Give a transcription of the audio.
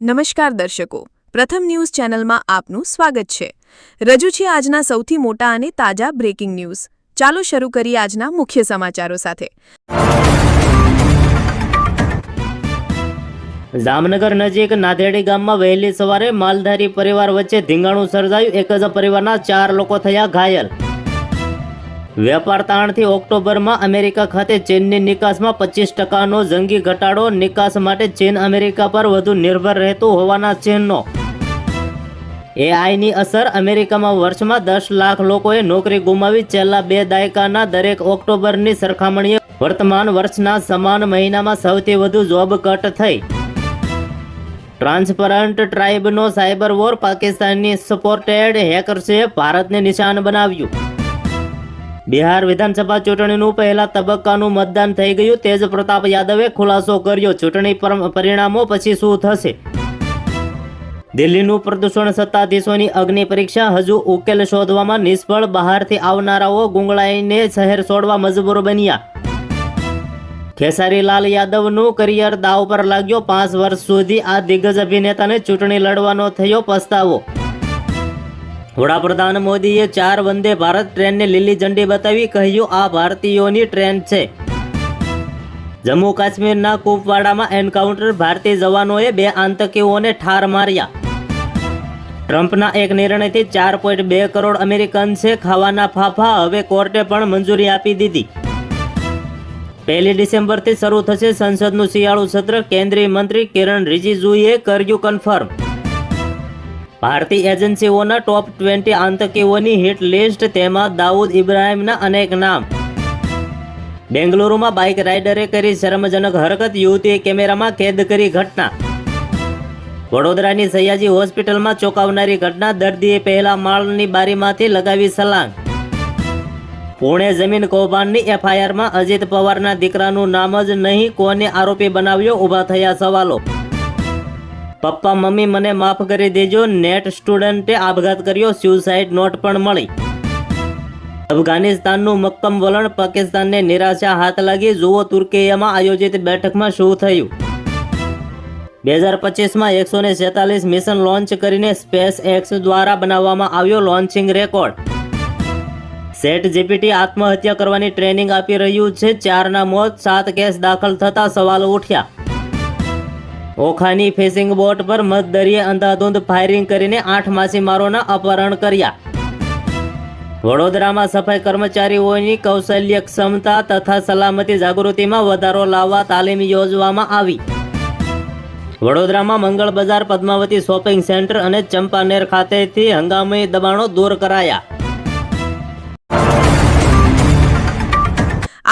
નમસ્કાર દર્શકો, પ્રથમ ન્યૂઝ ચેનલમાં આપનું સ્વાગત છે. રજૂ છે આજના સૌથી મોટા અને તાજા બ્રેકિંગ ન્યૂઝ ચાલો શરૂ કરીએ આજના મુખ્ય સમાચારો સાથે. જામનગર નજીક નાધેડી ગામમાં વહેલી સવારે માલધારી પરિવાર વચ્ચે ધીંગાણું સર્જાયું. એક જ પરિવારના ચાર લોકો થયા ઘાયલ. વેપાર તાણથી ઓક્ટોબરમાં અમેરિકા ખાતે ચીનની નિકાસમાં પચીસ ટકાનો જંગી ઘટાડો. નિકાસ માટે ચીન અમેરિકા પર વધુ નિર્ભર રહેતું હોવાના ચિહ્નો એઆઈની અસર. અમેરિકામાં વર્ષમાં દસ લાખ લોકોએ નોકરી ગુમાવી. છેલ્લા બે દાયકાના દરેક ઓક્ટોબરની સરખામણીએ વર્તમાન વર્ષના સમાન મહિનામાં સૌથી વધુ જોબ કટ થઈ. ટ્રાન્સપરન્ટ ટ્રાઇબનો સાયબર વોર પાકિસ્તાનની સપોર્ટેડ હેકર્સે ભારતને નિશાન બનાવ્યું. બિહાર વિધાનસભા ચૂંટણીનું પહેલા તબક્કાનું મતદાન થઈ ગયું. તેજ પ્રતાપ યાદવે ખુલાસો કર્યો. ચૂંટણી પર- પરિણામો પછી શું થશે? દિલ્હીનું પ્રદૂષણ સત્તાધીશોની અગ્નિ પરીક્ષા હજુ ઉકેલ શોધવામાં નિષ્ફળ. બહારથી આવનારાઓ ગુંગળાઈને શહેર છોડવા મજબૂર બન્યા. ખેસારીલાલ યાદવનું કરિયર દાવ પર લાગ્યો. પાંચ વર્ષ સુધી આ દિગ્ગજ અભિનેતાને ચૂંટણી લડવાનો થયો પસ્તાવો. વડાપ્રધાન મોદીએ ચાર વંદે ભારત ટ્રેનને લીલી ઝંડી બતાવી કહ્યું, આ ભારતીયોની ટ્રેન છે. જમ્મુ કાશ્મીરના કુપવાડામાં એન્કાઉન્ટર ભારતીય જવાનોએ બે આતંકીઓને ઠાર માર્યા. ટ્રમ્પના એક નિર્ણયથી ચાર પોઈન્ટ બે કરોડ અમેરિકન છે ખાવાના ફાફા હવે કોર્ટે પણ મંજૂરી આપી દીધી. પહેલી ડિસેમ્બરથી શરૂ થશે સંસદનું શિયાળુ સત્ર, કેન્દ્રીય મંત્રી કિરણ રિજિજુએ કર્યું કન્ફર્મ ભારતીય એજન્સીઓના ટોપ ટ્વેન્ટી આતંકીઓની હિટ લિસ્ટ તેમાં દાઉદ ઇબ્રાહિમના અનેક નામ. બેંગલુરુમાં બાઇક રાઇડરે કરી શરમજનક હરકત, યુવતીએ કેમેરામાં કેદ કરી ઘટના. વડોદરાની સયાજી હોસ્પિટલમાં ચોંકાવનારી ઘટના, દર્દીએ પહેલા માળની બારીમાંથી લગાવી સલાંગ પુણે જમીન કૌભાંડની એફઆઈઆરમાં અજીત પવારના દીકરાનું નામ જ નહીં, કોને આરોપી બનાવ્યો, ઊભા થયા સવાલો. પપ્પા, મમ્મી મને માફ કરી દેજો. નેટ સ્ટુડન્ટે આપઘાત કર્યો. સ્યુસાઇડ નોટ પણ મળી. અફઘાનિસ્તાનનું મક્કમ વલણ પાકિસ્તાનને નિરાશા હાથ લાગી. જુઓ, તુર્કીયામાં આયોજિત બેઠકમાં શું થયું. બે હજાર પચીસમાં એકસો ને સેતાલીસ મિશન લોન્ચ કરીને સ્પેસ એક્સ દ્વારા બનાવવામાં આવ્યો લોન્ચિંગ રેકોર્ડ. સેટ જીપીટી આત્મહત્યા કરવાની ટ્રેનિંગ આપી રહ્યું છે. ચારના મોત, સાત કેસ દાખલ થતા સવાલો ઉઠ્યા. ઓખાની ફિશિંગ બોટ પર મધદરિયે અંધાધૂંધ ફાયરિંગ કરીને આઠ માછીમારોના અપહરણ કર્યા. વડોદરામાં સફાઈ કર્મચારીઓની કૌશલ્ય ક્ષમતા તથા સલામતી જાગૃતિમાં વધારો લાવવા તાલીમ યોજવામાં આવી. વડોદરામાં મંગળ બજાર, પદ્માવતી શોપિંગ સેન્ટર અને ચંપાનેર ખાતેથી હંગામી દબાણો દૂર કરાયા.